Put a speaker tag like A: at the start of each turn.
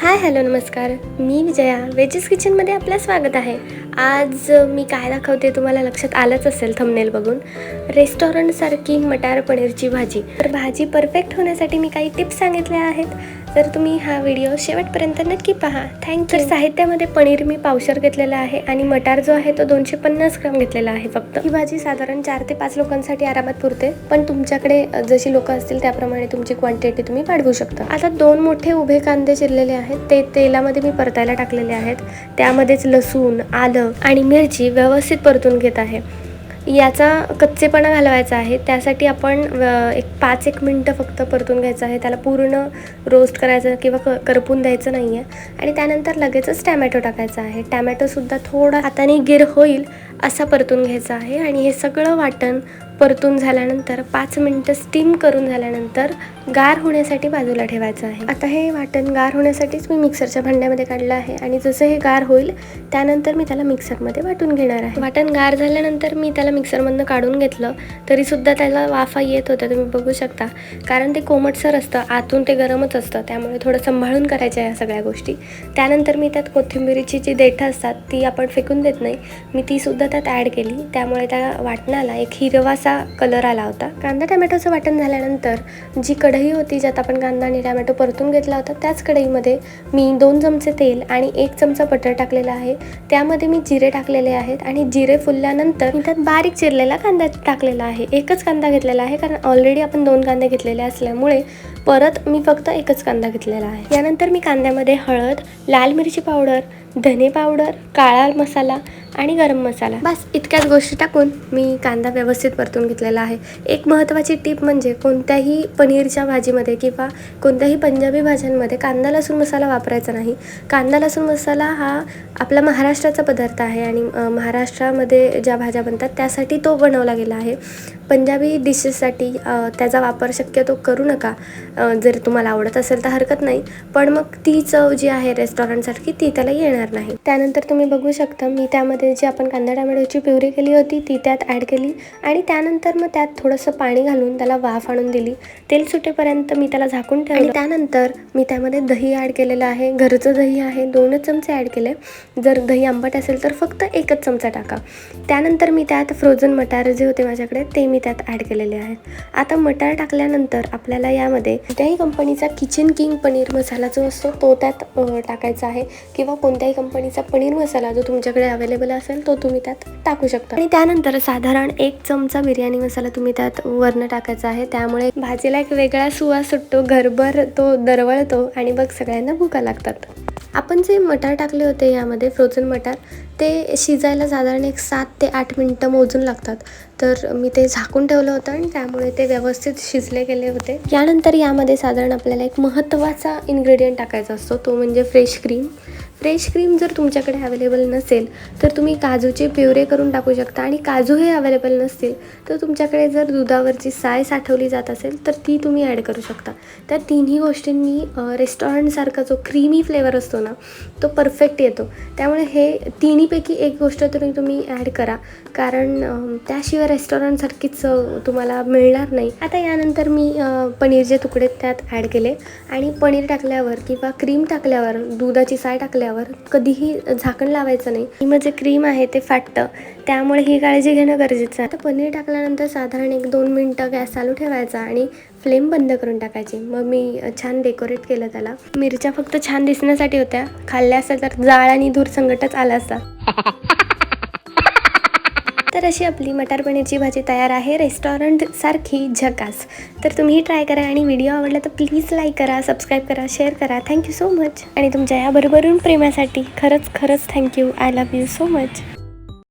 A: Hi hello नमस्कार. मी Vijaya. Wedges किचनमध्ये आपलं स्वागत आहे. आज मी काय दाखवते तुम्हाला लक्षात आलंच असेल थंबनेल बघून. रेस्टॉरंटसारखी मटार पनीरची भाजी. तर भाजी परफेक्ट होण्यासाठी मी काही टिप्स सांगितल्या आहेत. तर तुम्ही हा व्हिडिओ शेवटपर्यंत नक्की पहा. थँक्यू तर साहित्यामध्ये पनीर मी पावशर घेतलेला आहे आणि मटार जो आहे तो दोनशे पन्नास ग्राम घेतलेला आहे फक्त. ही भाजी साधारण चार ते पाच लोकांसाठी आरामात पुरते पण तुमच्याकडे जशी लोक असतील त्याप्रमाणे तुमची क्वांटिटी तुम्ही वाढवू शकता. आता दोन मोठे उभे कांदे चिरलेले आहेत ते तेलामध्ये मी परतायला टाकलेले आहेत. त्यामध्येच लसूण आलं आणि मिरची व्यवस्थित परतून घेत आहे. याचा कच्चेपणा घालवायचा आहे. त्यासाठी आपण एक पाच एक मिनटं फक्त परतून घ्यायचं आहे. त्याला पूर्ण रोस्ट करायचं किंवा क करपून द्यायचं नाही आहे आणि त्यानंतर लगेचच टॅमॅटो टाकायचा आहे. टॅमॅटोसुद्धा थोडा हाताने गिर होईल असा परतून घ्यायचा आहे. आणि हे सगळं वाटण परतून झाल्यानंतर पाच मिनटं स्टीम करून झाल्यानंतर गार होण्यासाठी बाजूला ठेवायचं आहे. आता हे वाटण गार होण्यासाठीच मी मिक्सरच्या भांड्यामध्ये काढलं आहे आणि जसं हे गार होईल त्यानंतर मी त्याला मिक्सरमध्ये वाटून घेणार आहे. वाटण गार झाल्यानंतर मी त्याला मिक्सरमधनं काढून घेतलं तरीसुद्धा त्याला वाफा येत होता. तुम्ही बघू शकता. कारण ते कोमटसर असतं आतून ते गरमच असतं. त्यामुळे थोडं सांभाळून आहे या सगळ्या गोष्टी. त्यानंतर मी त्यात कोथिंबिरीची जी देठं असतात ती आपण फेकून देत नाही. मी तीसुद्धा त्यात ॲड केली. त्यामुळे त्या वाटणाला एक हिरवासा कलर आला होता. कांदा टमॅटोचं वाटण झाल्यानंतर जी कढई होती ज्यात आपण कांदा आणि टमॅटो परतून घेतला होता त्याच कढईमध्ये मी दोन चमचे तेल आणि एक चमचा बटर टाकलेला आहे. त्यामध्ये मी जिरे टाकलेले आहेत आणि जिरे फुलल्यानंतर मी त्यात बारीक चिरलेला कांदा टाकलेला आहे. एकच कांदा घेतलेला आहे कारण ऑलरेडी आपण दोन कांदे घेतलेले असल्यामुळे परत मी फक्त एकच कांदा घेतलेला आहे. यानंतर मी कांद्यामध्ये हळद लाल मिरची पावडर धने पावडर काळा मसाला आणि गरम मसाला. बस इतक्याच गोष्टी टाकून मी कांदा व्यवस्थित परतून घेतलेला आहे. एक महत्त्वाची टीप म्हणजे कोणत्याही पनीरच्या भाजीमध्ये किंवा कोणत्याही पंजाबी भाज्यांमध्ये कांदा लसूण मसाला वापरायचा नाही. कांदा लसूण मसाला हा आपला महाराष्ट्राचा पदार्थ आहे आणि महाराष्ट्रामध्ये ज्या भाज्या बनतात त्यासाठी तो बनवला गेला आहे. पंजाबी डिशेससाठी त्याचा वापर शक्यतो करू नका. जर तुम्हाला आवडत असेल तर हरकत नाही. पण मग ती चव जी आहे रेस्टॉरंटसारखी ती त्याला येणार नाही. त्यानंतर तुम्ही बघू शकता मी त्यामध्ये जी आपण कांदा टमॅटोची प्युरी केली होती ती त्यात ॲड केली. आणि त्यानंतर मग त्यात थोडंसं पाणी घालून त्याला वाफ आणून दिली. तेल सुटेपर्यंत मी त्याला झाकून ठेवलं. त्यानंतर मी त्यामध्ये दही ॲड केलेलं आहे. घरचं दही आहे. दोनच चमचे ॲड केले. जर दही आंबट असेल तर फक्त एकच चमचा टाका. त्यानंतर मी त्यात फ्रोझन मटार जे होते माझ्याकडे ते मी त्यात ॲड केलेले आहेत आता मटार टाकल्यानंतर आपल्याला यामध्ये कोणत्याही कंपनीचा किचन किंग पनीर मसाला जो असतो तो त्यात टाकायचा आहे. किंवा कोणत्याही कंपनीचा पनीर मसाला जो तुमच्याकडे अवेलेबल असेल तो तुम्ही त्यात टाकू शकता. आणि त्यानंतर साधारण एक चमचा बिर्याणी मसाला तुम्ही त्यात वरनं टाकायचा आहे. त्यामुळे भाजीला एक वेगळा सुवास सुटतो घरभर तो दरवळतो आणि बघ सगळ्यांना भुका लागतात. आपण जे मटार टाकले होते यामध्ये फ्रोझन मटार ते शिजायला साधारण एक सात ते आठ मिनटं मोजून लागतात. तर मी ते झाकून ठेवलं होतं आणि त्यामुळे ते व्यवस्थित शिजले गेले होते. यानंतर यामध्ये साधारण आपल्याला एक महत्त्वाचा इन्ग्रेडियंट टाकायचा असतो तो म्हणजे फ्रेश क्रीम फ्रेश क्रीम जर तुमच्याकडे अवेलेबल नसेल तर तुम्ही काजूचे प्युरे करून टाकू शकता. आणि काजू हे अवेलेबल नसतील तर तुमच्याकडे जर दुधावरची साय साठवली जात असेल तर ती तुम्ही ॲड करू शकता. त्या तिन्ही गोष्टींनी रेस्टॉरंटसारखा जो क्रीमी फ्लेवर असतो ना तो परफेक्ट येतो. त्यामुळे हे तिन्हीपैकी एक गोष्ट तरी तुम्ही ॲड करा. कारण त्याशिवाय रेस्टॉरंटसारखीच चव तुम्हाला मिळणार नाही. आता यानंतर मी पनीरचे तुकडे त्यात ॲड केले. आणि पनीर टाकल्यावर किंवा क्रीम टाकल्यावर दुधाची साय टाकल्यावर कधीही झाकण लावायचं नाही. ही मग जे क्रीम आहे ते फाटतं. त्यामुळे ही काळजी घेणं गरजेचं आहे. आता पनीर टाकल्यानंतर साधारण एक दोन मिनटं गॅस चालू ठेवायचा आणि फ्लेम बंद करून टाकायची. मग मी छान डेकोरेट केलं त्याला. मिरच्या फक्त छान दिसण्यासाठी होत्या. खाल्ल्या असत्या तर जाळ आणि धूर संकटच आला असता. तर अशी आपली मटार पनीरची भाजी तयार आहे. रेस्टॉरंट सारखी झकास. तर तुम्ही ट्राय करा आणि व्हिडिओ आवडला तर प्लीज लाईक करा सबस्क्राईब करा शेअर करा. थँक्यू सो मच आणि तुमच्या या भरभरून प्रेमासाठी खरंच खरंच thank you I love you so much